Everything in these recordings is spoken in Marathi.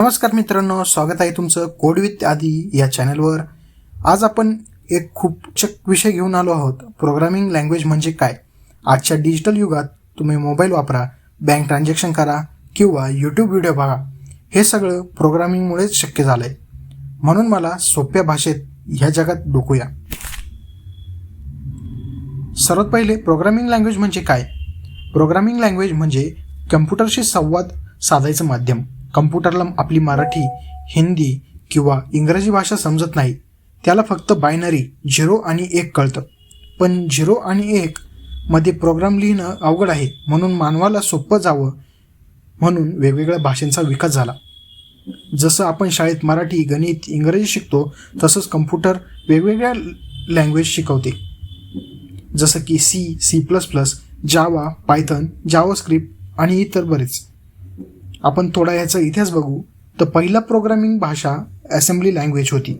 नमस्कार मित्रांनो स्वागत आहे तुमचं कोड विथ या चॅनलवर आज आपण एक खूप चक विषय घेऊन आलो आहोत. प्रोग्रामिंग लँग्वेज म्हणजे काय? आजच्या डिजिटल युगात तुम्ही मोबाईल वापरा बँक ट्रान्झॅक्शन करा किंवा यूट्यूब व्हिडिओ बघा. हे सगळं प्रोग्रामिंगमुळेच शक्य झालं आहे म्हणून मला सोप्या भाषेत ह्या जगात डोकूया. सर्वात पहिले प्रोग्रामिंग लँग्वेज म्हणजे काय? प्रोग्रामिंग लँग्वेज म्हणजे कम्प्युटरशी संवाद साधायचं माध्यम. कम्प्युटरला आपली मराठी हिंदी किंवा इंग्रजी भाषा समजत नाही. त्याला फक्त बायनरी झिरो आणि एक कळतं. पण झिरो आणि एक मध्ये प्रोग्राम लिहिणं अवघड आहे. म्हणून मानवाला सोपं जावं म्हणून वेगवेगळ्या भाषांचा विकास झाला. जसं आपण शाळेत मराठी गणित इंग्रजी शिकतो तसंच कम्प्युटर वेगवेगळ्या लँग्वेज शिकवते. जसं की C C plus plus Java Python JavaScript आणि इतर बरेच. आपण थोडा याचा इतिहास बघू तर पहिला प्रोग्रामिंग भाषा असेंब्ली लँग्वेज होती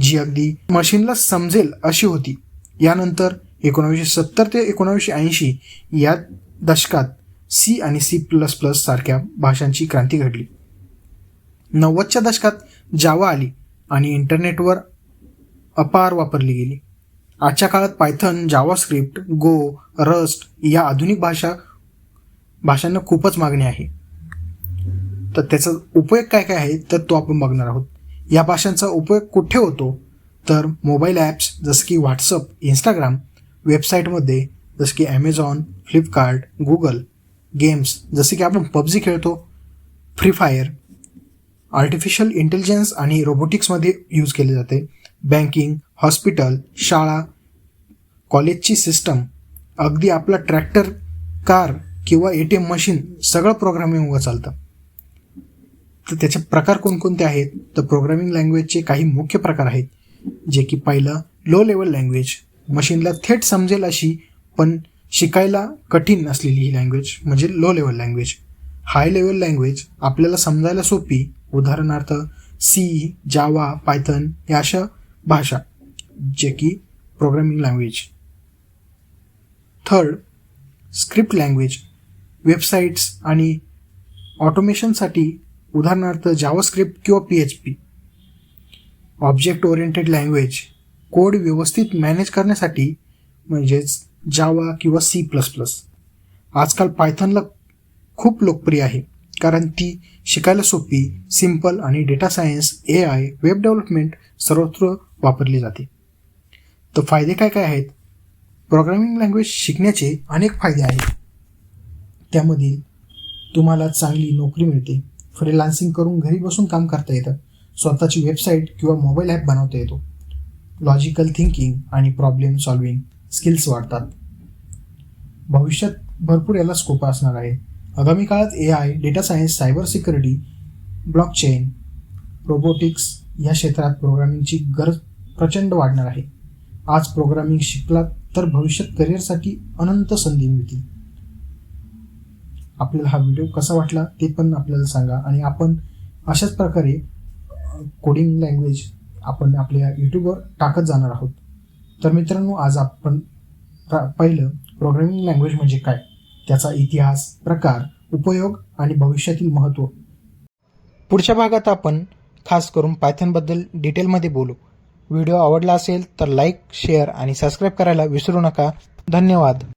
जी अगदी मशीनला समजेल अशी होती. यानंतर एकोणावीसशे सत्तर ते एकोणावीसशे ऐंशी या दशकात सी आणि सी प्लस प्लस सारख्या भाषांची क्रांती घडली. नव्वदच्या दशकात जावा आली आणि इंटरनेटवर अपार वापरली गेली. आजच्या काळात पायथन जावास्क्रिप्ट गो रस्ट या आधुनिक भाषा भाषांना खूपच मागणी आहे. तर त्याचा उपयोग काय काय आहे तर तो आपण बघणार आहोत. या भाषांचा उपयोग कुठे होतो? तर मोबाईल ॲप्स जसं की व्हॉट्सअप इंस्टाग्राम वेबसाईटमध्ये जसं की ॲमेझॉन फ्लिपकार्ट गुगल गेम्स जसे की आपण पबजी खेळतो फ्री फायर आर्टिफिशियल इंटेलिजन्स आणि रोबोटिक्समध्ये यूज केले जाते. बँकिंग हॉस्पिटल शाळा कॉलेजची सिस्टम अगदी आपला ट्रॅक्टर कार किंवा ए टी एम मशीन सगळं प्रोग्रामिंगवर चालतं. तर त्याचे प्रकार कोणकोणते आहेत? तर प्रोग्रामिंग लँग्वेजचे काही मुख्य प्रकार आहेत जे की पहिलं लो लेवल लँग्वेज मशीनला थेट समजेल अशी पण शिकायला कठीण असलेली ही लँग्वेज म्हणजे low level language high level language आपल्याला समजायला सोपी उदाहरणार्थ सी जावा पायथन या अशा भाषा जे की programming language third script language websites आणि ऑटोमेशनसाठी उदाहरणार्थ जावास्क्रिप्ट किंवा P H P. Object oriented language code व्यवस्थित मॅनेज करण्यासाठी म्हणजेच जावा किंवा सी प्लस प्लस आजकाल पायथनला खूप लोकप्रिय आहे कारण ती शिकायला सोपी सिंपल आणि data science A I web development सर्वत्र वापरली जाते. तर फायदे काय काय आहेत? प्रोग्रामिंग लँग्वेज शिकण्याचे अनेक फायदे आहेत. त्यामधील तुम्हाला चांगली नोकरी मिळते. फ्रीलान्सिंग करून घरी बसून काम करता येतं. स्वतःची वेबसाईट किंवा मोबाईल ॲप बनवता येतो. लॉजिकल थिंकिंग आणि प्रॉब्लेम सॉल्विंग स्किल्स वाढतात. भविष्यात भरपूर याला स्कोप असणार आहे. आगामी काळात A I data science cyber security blockchain robotics या क्षेत्रात प्रोग्रामिंगची गरज प्रचंड वाढणार आहे. आज प्रोग्रामिंग शिकलात तर भविष्यात करिअरसाठी अनंत संधी मिळतील. आपल्याला हा व्हिडिओ कसा वाटला ते पण आपल्याला सांगा. आणि आपण अशाच प्रकारे कोडिंग लँग्वेज आपण आपल्या यूट्यूबवर टाकत जाणार आहोत. तर मित्रांनो आज आपण पहिलं प्रोग्रामिंग लँग्वेज म्हणजे काय? त्याचा इतिहास प्रकार उपयोग आणि भविष्यातील महत्त्व पुढच्या भागात आपण खास करून पायथनबद्दल डिटेलमध्ये बोलू. व्हिडिओ आवडला असेल तर लाईक शेअर आणि सबस्क्राईब करायला विसरू नका. धन्यवाद.